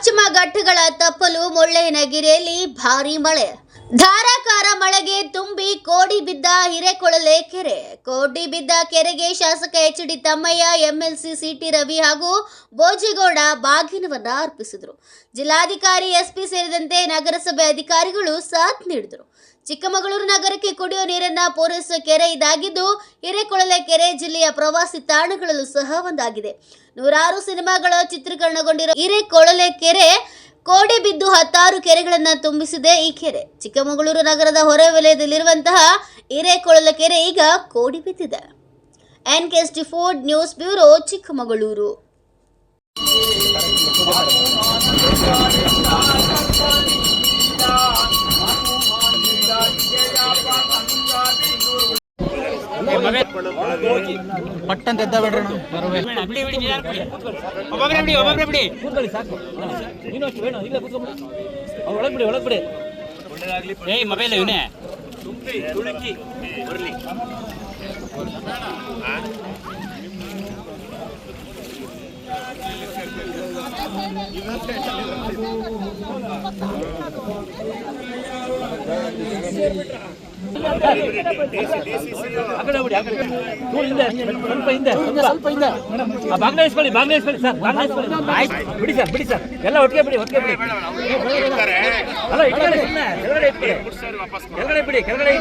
ಪಶ್ಚಿಮ ಘಟ್ಟಗಳ ತಪ್ಪಲು ಮುಳ್ಳಯ್ಯನಗಿರಿಯಲ್ಲಿ ಭಾರಿ ಮಳೆ. ಧಾರಾಕಾರ ಮಳೆಗೆ ತುಂಬಿ ಕೋಡಿ ಬಿದ್ದ ಹಿರೇಕೊಳಲೆ ಕೆರೆ. ಕೋಡಿ ಬಿದ್ದ ಕೆರೆಗೆ ಶಾಸಕ H D Thammaiah, MLC C T Ravi ಹಾಗೂ ಬೋಜಿಗೌಡ ಬಾಗಿನವನ್ನ ಅರ್ಪಿಸಿದರು. ಜಿಲ್ಲಾಧಿಕಾರಿ ಎಸ್ಪಿ ಸೇರಿದಂತೆ ನಗರಸಭೆ ಅಧಿಕಾರಿಗಳು ಸಾಥ್ ನೀಡಿದರು. ಚಿಕ್ಕಮಗಳೂರು ನಗರಕ್ಕೆ ಕುಡಿಯುವ ನೀರನ್ನ ಪೂರೈಸುವ ಕೆರೆ ಇದಾಗಿದ್ದು, ಹಿರೇಕೊಳಲೆ ಕೆರೆ ಜಿಲ್ಲೆಯ ಪ್ರವಾಸಿ ತಾಣಗಳಲ್ಲೂ ಸಹ ಒಂದಾಗಿದೆ. ನೂರಾರು ಸಿನಿಮಾಗಳ ಚಿತ್ರೀಕರಣಗೊಂಡಿರುವ ಹಿರೇಕೊಳಲೆ ಕೆರೆ ಕೋಡಿ ಬಿದ್ದು ಹತ್ತಾರು ಕೆರೆಗಳನ್ನು ತುಂಬಿಸಿದೆ ಈ ಕೆರೆ. ಚಿಕ್ಕಮಗಳೂರು ನಗರದ ಹೊರ ವಲಯದಲ್ಲಿರುವಂತಹ ಹಿರೇಕೊಳಲೆ ಕೆರೆ ಈಗ ಕೋಡಿ ಬಿದ್ದಿದೆ. N K S T Ford news bureau Chikkamagaluru. ಪಟ್ಟಂತ ಎದ್ದ ಬಿಡ್ರಿ ಬಿಡಿ ಬಿಡಿ ನಿಧಾನ ಬಿಡಿ ಒಬ್ಬೊಬ್ರೆ ಬಿಡಿ ಒಬ್ಬೊಬ್ರೆ ಬಿಡಿ ಒಳಗ್ ಬಿಡಿ ಒಳಗ್ ಬಿಡಿ ಏಯ್ ಮೊಬೈಲ್ ಇವನೇ ಆ ಕಡೆ ಬಿಡಿ ಆ ಕಡೆ ನೀವು ಹಿಂದೆ ಸ್ವಲ್ಪ ಹಿಂದೆ. ಸ್ವಲ್ಪ ಹಿಂದೆ ಆ ಬಾಗ್ಲ ಇಸ್ಕೊಳ್ಳಿ ಸರ್ ಬಾಗ್ಲ ಆಯ್ತು ಬಿಡಿ ಸರ್ ಬಿಡಿ ಸರ್ ಎಲ್ಲ ಒಟ್ಟಿಗೆ ಬಿಡಿ ಒಟ್ಟಿಗೆ ಬಿಡಿ ಅಲ್ಲ ಇಟ್ಕೊಳ್ಳಿ ಕೆಳಗಡೆ ಕೆಳಗಡೆ ಬಿಡಿ ಕೆಳಗಡೆ